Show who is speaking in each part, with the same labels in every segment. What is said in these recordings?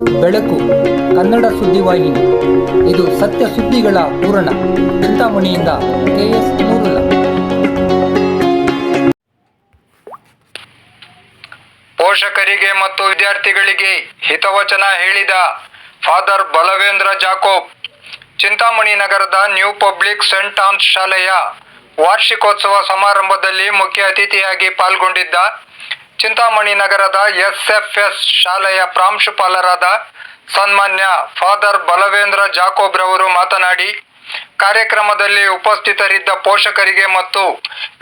Speaker 1: ಬೆಳಕು, ಕನ್ನಡ ಸುದ್ದಿವಾಹಿನಿ ಇದು ಸತ್ಯ ಸುದ್ದಿಗಳ ಪೂರಣ ಚಿಂತಾಮಣಿಯಿಂದ ಕೆಎಸ್ ನೂರುಲ.
Speaker 2: ಪೋಷಕರಿಗೆ ಮತ್ತು ವಿದ್ಯಾರ್ಥಿಗಳಿಗೆ ಹಿತವಚನ ಹೇಳಿದ ಫಾದರ್ ಬಲವೇಂದ್ರ ಜಾಕೋಬ್, ಚಿಂತಾಮಣಿ ನಗರದ ನ್ಯೂ ಪಬ್ಲಿಕ್ ಸೆಂಟ್ ಆನ್ಸ್ ಶಾಲೆಯ ವಾರ್ಷಿಕೋತ್ಸವ ಸಮಾರಂಭದಲ್ಲಿ ಮುಖ್ಯ ಅತಿಥಿಯಾಗಿ ಪಾಲ್ಗೊಂಡಿದ್ದ ಚಿಂತಾಮಣಿ ನಗರದ ಎಸ್ಎಫ್ಎಸ್ ಶಾಲೆಯ ಪ್ರಾಂಶುಪಾಲರಾದ ಸನ್ಮಾನ್ಯ ಫಾದರ್ ಬಲವೇಂದ್ರ ಜಾಕೋಬ್ರವರು ಮಾತನಾಡಿ, ಕಾರ್ಯಕ್ರಮದಲ್ಲಿ ಉಪಸ್ಥಿತರಿದ್ದ ಪೋಷಕರಿಗೆ ಮತ್ತು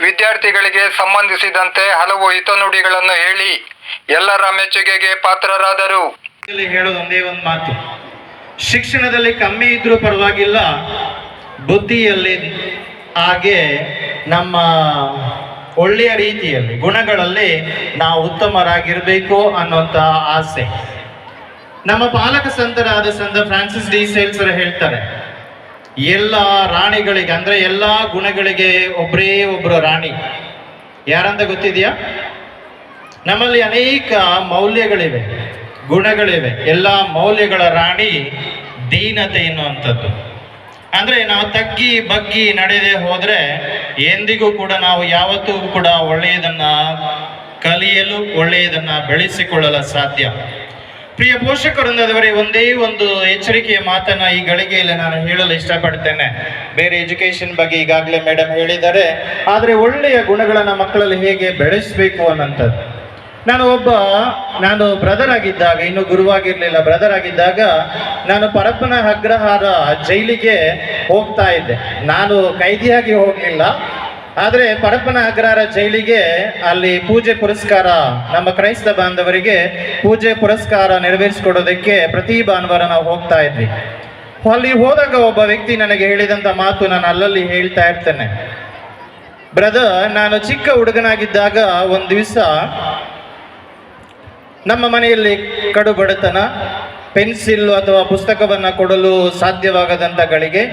Speaker 2: ವಿದ್ಯಾರ್ಥಿಗಳಿಗೆ ಸಂಬಂಧಿಸಿದಂತೆ ಹಲವು ಹಿತನುಡಿಗಳನ್ನು ಹೇಳಿ ಎಲ್ಲರ ಮೆಚ್ಚುಗೆಗೆ ಪಾತ್ರರಾದರು.
Speaker 3: ಶಿಕ್ಷಣದಲ್ಲಿ ಕಮ್ಮಿ ಇದ್ರೂ ಪರವಾಗಿಲ್ಲ, ಬುದ್ಧಿಯಲ್ಲಿ ಹಾಗೆ ನಮ್ಮ ಒಳ್ಳೆಯ ರೀತಿಯಲ್ಲಿ, ಗುಣಗಳಲ್ಲಿ ನಾವು ಉತ್ತಮರಾಗಿರಬೇಕು ಅನ್ನುವಂಥ ಆಸೆ. ನಮ್ಮ ಪಾಲಕ ಸಂತರಾದ ಸಂತ ಫ್ರಾನ್ಸಿಸ್ ಡಿ ಸೇಲ್ಸರ್ ಹೇಳ್ತಾರೆ, ಎಲ್ಲ ರಾಣಿಗಳಿಗೆ, ಅಂದ್ರೆ ಎಲ್ಲ ಗುಣಗಳಿಗೆ ಒಬ್ಬರೇ ಒಬ್ಬರು ರಾಣಿ. ಯಾರಂತ ಗೊತ್ತಿದೆಯಾ? ನಮ್ಮಲ್ಲಿ ಅನೇಕ ಮೌಲ್ಯಗಳಿವೆ, ಗುಣಗಳಿವೆ. ಎಲ್ಲ ಮೌಲ್ಯಗಳ ರಾಣಿ ದೀನತೆ ಎನ್ನುವಂಥದ್ದು. ಅಂದ್ರೆ ನಾವು ತಗ್ಗಿ ಬಗ್ಗಿ ನಡೆದೇ ಹೋದ್ರೆ ಎಂದಿಗೂ ಕೂಡ ನಾವು ಯಾವತ್ತೂ ಕೂಡ ಒಳ್ಳೆಯದನ್ನ ಕಲಿಯಲು ಒಳ್ಳೆಯದನ್ನ ಬೆಳೆಸಿಕೊಳ್ಳಲು ಸಾಧ್ಯ. ಪ್ರಿಯ ಪೋಷಕರೊಂದಾದವರೇ ಒಂದೇ ಒಂದು ಎಚ್ಚರಿಕೆಯ ಮಾತನ್ನ ಈ ಗಳಿಗೆಯಲ್ಲಿ ನಾನು ಹೇಳಲು ಇಷ್ಟಪಡ್ತೇನೆ. ಬೇರೆ ಎಜುಕೇಶನ್ ಬಗ್ಗೆ ಈಗಾಗಲೇ ಮೇಡಮ್ ಹೇಳಿದ್ದಾರೆ. ಆದರೆ ಒಳ್ಳೆಯ ಗುಣಗಳನ್ನ ಮಕ್ಕಳಲ್ಲಿ ಹೇಗೆ ಬೆಳೆಸಬೇಕು ಅನ್ನೋಂಥದ್ದು. ನಾನು ಒಬ್ಬ, ನಾನು ಬ್ರದರ್ ಆಗಿದ್ದಾಗ, ಇನ್ನು ಗುರುವಾಗಿರ್ಲಿಲ್ಲ ಬ್ರದರ್ ಆಗಿದ್ದಾಗ ನಾನು ಪರಪ್ಪನ ಅಗ್ರಹಾರ ಜೈಲಿಗೆ ಹೋಗ್ತಾ ಇದ್ದೆ. ನಾನು ಕೈದಿಯಾಗಿ ಹೋಗಲಿಲ್ಲ, ಆದರೆ ಪರಪ್ಪನ ಅಗ್ರಹಾರ ಜೈಲಿಗೆ ಅಲ್ಲಿ ಪೂಜೆ ಪುರಸ್ಕಾರ, ನಮ್ಮ ಕ್ರೈಸ್ತ ಬಾಂಧವರಿಗೆ ಪೂಜೆ ಪುರಸ್ಕಾರ ನೆರವೇರಿಸಿಕೊಡೋದಕ್ಕೆ ಪ್ರತಿ ಭಾನುವಾರ ನಾವು ಹೋಗ್ತಾ ಇದ್ವಿ. ಅಲ್ಲಿ ಹೋದಾಗ ಒಬ್ಬ ವ್ಯಕ್ತಿ ನನಗೆ ಹೇಳಿದಂತ ಮಾತು ನಾನು ಅಲ್ಲಲ್ಲಿ ಹೇಳ್ತಾ ಇರ್ತೇನೆ. ಬ್ರದರ್ ನಾನು ಚಿಕ್ಕ ಹುಡುಗನಾಗಿದ್ದಾಗ ಒಂದು ದಿವಸ ನಮ್ಮ ಮನೆಯಲ್ಲಿ ಕಡು ಬಡತನ ಪೆನ್ಸಿಲ್ ಅಥವಾ ಪುಸ್ತಕವನ್ನ ಕೊಡಲು ಸಾಧ್ಯವಾಗದಂತ ಗಳಿಗೆ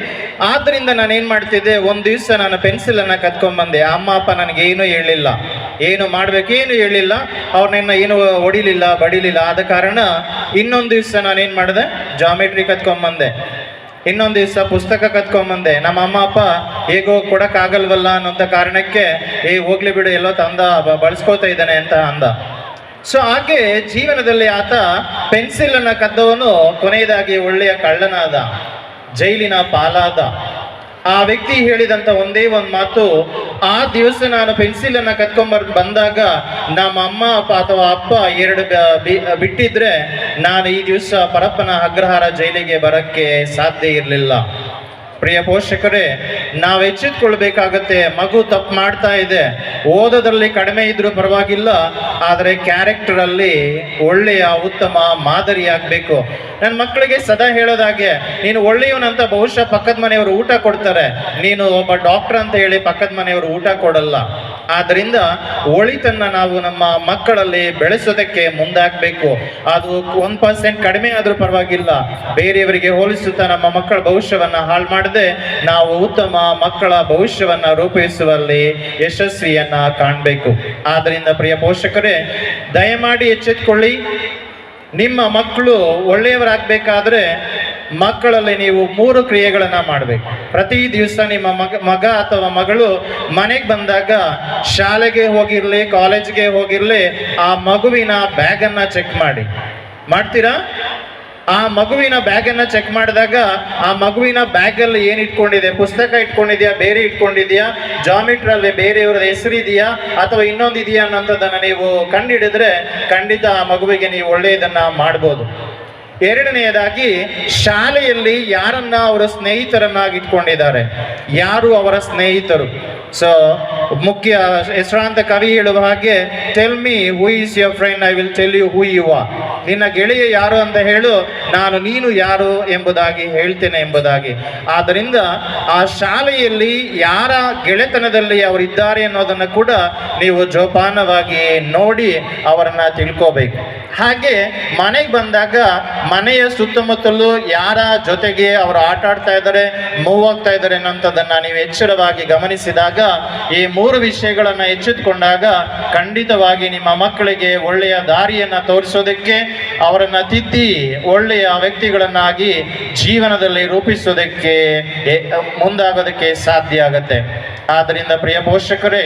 Speaker 3: ಆದ್ರಿಂದ ನಾನು ಏನ್ ಮಾಡ್ತಿದ್ದೆ, ಒಂದು ದಿವಸ ನಾನು ಪೆನ್ಸಿಲನ್ನು ಕತ್ಕೊಂಡ್ಬಂದೆ ಅಮ್ಮ, ಅಪ್ಪ ನನಗೆ ಏನು ಹೇಳಿಲ್ಲ. ಏನು ಮಾಡ್ಬೇಕು, ಏನು ಹೇಳಿಲ್ಲ. ಅವ್ರನ್ನ ಏನು ಹೊಡಿಲಿಲ್ಲ, ಬಡಿಲಿಲ್ಲ. ಆದ ಕಾರಣ ಇನ್ನೊಂದು ದಿವಸ ನಾನು ಏನ್ ಮಾಡಿದೆ ಜಾಮೆಟ್ರಿ ಕತ್ಕೊಂಡ್ಬಂದೆ ಇನ್ನೊಂದು ದಿವಸ ಪುಸ್ತಕ ಕತ್ಕೊಂಬಂದೆ ನಮ್ಮ ಅಮ್ಮ, ಅಪ್ಪ, ಹೇಗೋ ಕೊಡೋಕ್ಕಾಗಲ್ವಲ್ಲ ಅನ್ನೋಂಥ ಕಾರಣಕ್ಕೆ, ಏ ಹೋಗ್ಲಿ ಬಿಡು, ಎಲ್ಲೋ ತಂದ ಬಳಸ್ಕೋತಾ ಇದ್ದಾನೆ ಅಂತ ಅಂದ. ಸೊ ಹಾಗೆ ಜೀವನದಲ್ಲಿ ಆತ ಪೆನ್ಸಿಲ್ ಅನ್ನ ಕದ್ದವನು, ಕೊನೆಯದಾಗಿ ಒಳ್ಳೆಯ ಕಳ್ಳನಾದ, ಜೈಲಿನ ಪಾಲಾದ. ಆ ವ್ಯಕ್ತಿ ಹೇಳಿದಂತ ಒಂದೇ ಒಂದು ಮಾತು, ಆ ದಿವಸ ನಾನು ಪೆನ್ಸಿಲ್ ಅನ್ನ ಕತ್ಕೊಂಬರ್ ಬಂದಾಗ ನಮ್ಮ ಅಮ್ಮ ಅಪ್ಪ ಅಥವಾ ಅಪ್ಪ ಎರಡು ಬಿಟ್ಟಿದ್ರೆ, ನಾನು ಈ ದಿವಸ ಪರಪ್ಪನ ಅಗ್ರಹಾರ ಜೈಲಿಗೆ ಬರಕ್ಕೆ ಸಾಧ್ಯ ಇರಲಿಲ್ಲ. ಪ್ರಿಯ ಪೋಷಕರೇ, ನಾವು ಎಚ್ಚೆತ್ಕೊಳ್ಬೇಕಾಗತ್ತೆ, ಮಗು ತಪ್ಪು ಮಾಡ್ತಾ ಇದೆ, ಓದೋದ್ರಲ್ಲಿ ಕಡಿಮೆ ಇದ್ರೂ ಪರವಾಗಿಲ್ಲ, ಆದರೆ ಕ್ಯಾರೆಕ್ಟರಲ್ಲಿ ಒಳ್ಳೆಯ ಉತ್ತಮ ಮಾದರಿಯಾಗಬೇಕು. ನನ್ನ ಮಕ್ಕಳಿಗೆ ಸದಾ ಹೇಳೋದಾಗೆ ನೀನು ಒಳ್ಳೆಯವನಂತ ಬಹುಶಃ ಪಕ್ಕದ ಮನೆಯವರು ಊಟ ಕೊಡ್ತಾರೆ, ನೀನು ಒಬ್ಬ ಡಾಕ್ಟರ್ ಅಂತ ಹೇಳಿ ಪಕ್ಕದ ಮನೆಯವರು ಊಟ ಕೊಡಲ್ಲ. ಆದ್ರಿಂದ ಒಳಿತನ್ನ ನಾವು ನಮ್ಮ ಮಕ್ಕಳಲ್ಲಿ ಬೆಳೆಸೋದಕ್ಕೆ ಮುಂದಾಗಬೇಕು. ಅದು ಒನ್ ಪರ್ಸೆಂಟ್ ಕಡಿಮೆ ಆದರೂ ಪರವಾಗಿಲ್ಲ. ಬೇರೆಯವರಿಗೆ ಹೋಲಿಸುತ್ತಾ ನಮ್ಮ ಮಕ್ಕಳ ಭವಿಷ್ಯವನ್ನು ಹಾಳು ಮಾಡದೆ ನಾವು ಉತ್ತಮ ಮಕ್ಕಳ ಭವಿಷ್ಯವನ್ನು ರೂಪಿಸುವಲ್ಲಿ ಯಶಸ್ವಿಯನ್ನು ಕಾಣಬೇಕು. ಆದ್ದರಿಂದ ಪ್ರಿಯ ಪೋಷಕರೇ, ದಯಮಾಡಿ ಎಚ್ಚೆತ್ಕೊಳ್ಳಿ. ನಿಮ್ಮ ಮಕ್ಕಳು ಒಳ್ಳೆಯವರಾಗಬೇಕಾದ್ರೆ ಮಕ್ಕಳಲ್ಲಿ ನೀವು ಮೂರು ಕ್ರಿಯೆಗಳನ್ನ ಮಾಡಬೇಕು. ಪ್ರತಿ ದಿವಸ ನಿಮ್ಮ ಮಗ ಮಗ ಅಥವಾ ಮಗಳು ಮನೆಗೆ ಬಂದಾಗ ಶಾಲೆಗೆ ಹೋಗಿರ್ಲಿ, ಕಾಲೇಜ್ಗೆ ಹೋಗಿರ್ಲಿ, ಆ ಮಗುವಿನ ಬ್ಯಾಗನ್ನು ಚೆಕ್ ಮಾಡಿ. ಮಾಡ್ತೀರಾ? ಆ ಮಗುವಿನ ಬ್ಯಾಗನ್ನು ಚೆಕ್ ಮಾಡಿದಾಗ ಆ ಮಗುವಿನ ಬ್ಯಾಗಲ್ಲಿ ಏನು ಇಟ್ಕೊಂಡಿದೆ ಪುಸ್ತಕ ಇಟ್ಕೊಂಡಿದ್ಯಾ? ಬೇರೆ ಇಟ್ಕೊಂಡಿದ್ಯಾ? ಜಾಮಿಟ್ರಲ್ಲಿ ಬೇರೆಯವರ ಹೆಸರಿದೆಯಾ? ಅಥವಾ ಇನ್ನೊಂದು ಇದೆಯಾ ನೀವು ನೀವು ಕಂಡಿಡಿದ್ರೆ ಖಂಡಿತ ಆ ಮಗುವಿಗೆ ನೀವು ಒಳ್ಳೆಯದನ್ನ ಮಾಡ್ಬೋದು. ಎರಡನೆಯದಾಗಿ ಶಾಲೆಯಲ್ಲಿ ಯಾರನ್ನ ಅವರ ಸ್ನೇಹಿತರನ್ನಾಗಿಟ್ಕೊಂಡಿದ್ದಾರೆ? ಯಾರು ಅವರ ಸ್ನೇಹಿತರು? ಸೊ ಮುಖ್ಯ ಹೆಸರಾಂತ ಕವಿ ಹೇಳುವ ಹಾಗೆ tell me who is your friend I will tell you who you ನಿನ್ನ ಗೆಳೆಯ ಯಾರು ಅಂತ ಹೇಳು ನಾನು ನೀನು ಯಾರು ಎಂಬುದಾಗಿ ಹೇಳ್ತೇನೆ ಎಂಬುದಾಗಿ. ಆದ್ದರಿಂದ ಆ ಶಾಲೆಯಲ್ಲಿ ಯಾರ ಗೆಳೆತನದಲ್ಲಿ ಅವರಿದ್ದಾರೆ ಅನ್ನೋದನ್ನು ಕೂಡ ನೀವು ಜೋಪಾನವಾಗಿ ನೋಡಿ ಅವರನ್ನ ತಿಳ್ಕೋಬೇಕು. ಹಾಗೆ ಮನೆಗೆ ಬಂದಾಗ ಮನೆಯ ಸುತ್ತಮುತ್ತಲು ಯಾರ ಜೊತೆಗೆ ಅವರು ಆಟ ಆಡ್ತಾ ಇದ್ದಾರೆ, ಮೂವ್ ಆಗ್ತಾ ಇದ್ದಾರೆ ಅನ್ನೋಂಥದ್ದನ್ನ ನೀವು ಎಚ್ಚರವಾಗಿ ಗಮನಿಸಿದಾಗ, ಈ ಮೂರು ವಿಷಯಗಳನ್ನ ಎಚ್ಚೆತ್ತುಕೊಂಡಾಗ ಖಂಡಿತವಾಗಿ ನಿಮ್ಮ ಮಕ್ಕಳಿಗೆ ಒಳ್ಳೆಯ ದಾರಿಯನ್ನ ತೋರಿಸೋದಕ್ಕೆ ಅವರನ್ನ ತಿದ್ದಿ ಒಳ್ಳೆಯ ವ್ಯಕ್ತಿಗಳನ್ನಾಗಿ ಜೀವನದಲ್ಲಿ ರೂಪಿಸೋದಕ್ಕೆ ಮುಂದಾಗೋದಕ್ಕೆ ಸಾಧ್ಯ ಆಗತ್ತೆ. ಆದ್ದರಿಂದ ಪ್ರಿಯ ಪೋಷಕರೇ,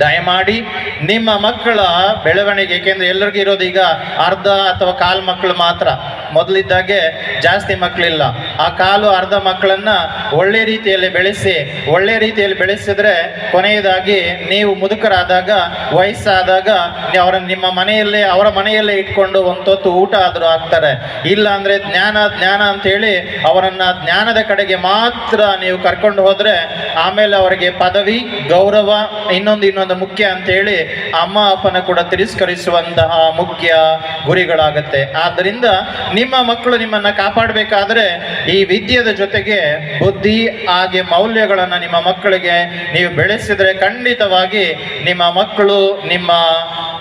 Speaker 3: ದಯಮಾಡಿ ನಿಮ್ಮ ಮಕ್ಕಳ ಬೆಳವಣಿಗೆ, ಏಕೆಂದ್ರೆ ಎಲ್ಲರಿಗೂ ಇರೋದು ಈಗ ಅರ್ಧ ಅಥವಾ ಕಾಲು ಮಕ್ಕಳು ಮಾತ್ರ. ಮೊದಲಿದ್ದಾಗೆ ಜಾಸ್ತಿ ಮಕ್ಕಳಿಲ್ಲ. ಆ ಕಾಲು ಅರ್ಧ ಮಕ್ಕಳನ್ನ ಒಳ್ಳೆ ರೀತಿಯಲ್ಲಿ ಬೆಳೆಸಿ, ಒಳ್ಳೆ ರೀತಿಯಲ್ಲಿ ಬೆಳೆಸಿದ್ರೆ ಕೊನೆಯದಾಗಿ ನೀವು ಮುದುಕರಾದಾಗ, ವಯಸ್ಸಾದಾಗ ಅವರನ್ನು ನಿಮ್ಮ ಮನೆಯಲ್ಲೇ, ಅವರ ಮನೆಯಲ್ಲೇ ಇಟ್ಕೊಂಡು ಒಂದು ಹೊತ್ತು ಊಟ ಆದರೂ ಆಗ್ತಾರೆ ಇಲ್ಲ ಅಂದ್ರೆ ಜ್ಞಾನ ಜ್ಞಾನ ಅಂತೇಳಿ ಅವರನ್ನ ಜ್ಞಾನದ ಕಡೆಗೆ ಮಾತ್ರ ನೀವು ಕರ್ಕೊಂಡು ಹೋದ್ರೆ ಆಮೇಲೆ ಅವರಿಗೆ ಪದವಿ, ಗೌರವ, ಇನ್ನೊಂದು ಇನ್ನೊಂದು ಮುಖ್ಯ ಅಂತೇಳಿ ಅಮ್ಮ, ಅಪ್ಪನ ಕೂಡ ತಿರಸ್ಕರಿಸುವಂತಹ ಮುಖ್ಯ ಗುರಿಗಳಾಗುತ್ತೆ. ಆದ್ದರಿಂದ ನಿಮ್ಮ ಮಕ್ಕಳು ನಿಮ್ಮನ್ನ ಕಾಪಾಡಬೇಕಾದ್ರೆ ಈ ವಿದ್ಯದ ಜೊತೆಗೆ ಬುದ್ಧಿ ಹಾಗೆ ಮೌಲ್ಯಗಳನ್ನು ನಿಮ್ಮ ಮಕ್ಕಳಿಗೆ ನೀವು ಬೆಳೆಸಿದರೆ ಖಂಡಿತವಾಗಿ ನಿಮ್ಮ ಮಕ್ಕಳು ನಿಮ್ಮ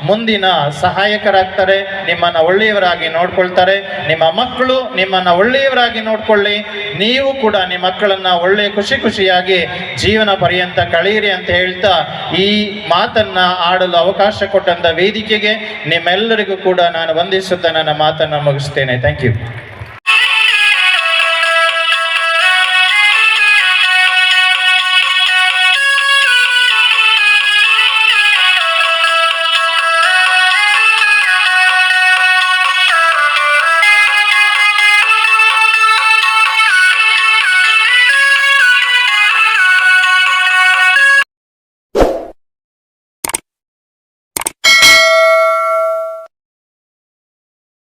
Speaker 3: ಮುಂದಿನ ಸಹಾಯಕರಾಗ್ತಾರೆ, ನಿಮ್ಮನ್ನು ಒಳ್ಳೆಯವರಾಗಿ ನೋಡ್ಕೊಳ್ತಾರೆ, ನಿಮ್ಮ ಮಕ್ಕಳು ನಿಮ್ಮನ್ನು ಒಳ್ಳೆಯವರಾಗಿ ನೋಡ್ಕೊಳ್ಳಿ, ನೀವು ಕೂಡ ನಿಮ್ಮ ಮಕ್ಕಳನ್ನು ಒಳ್ಳೆ ಖುಷಿ ಖುಷಿಯಾಗಿ ಜೀವನ ಪರ್ಯಂತ ಕಳೆಯಿರಿ ಅಂತ ಹೇಳ್ತಾ ಈ ಮಾತನ್ನು ಆಡಲು ಅವಕಾಶ ಕೊಟ್ಟಂಥ ವೇದಿಕೆಗೆ ನಿಮ್ಮೆಲ್ಲರಿಗೂ ಕೂಡ ನಾನು ವಂದಿಸುತ್ತಾ ನನ್ನ ಮಾತನ್ನು ಮುಗಿಸ್ತೇನೆ. Thank you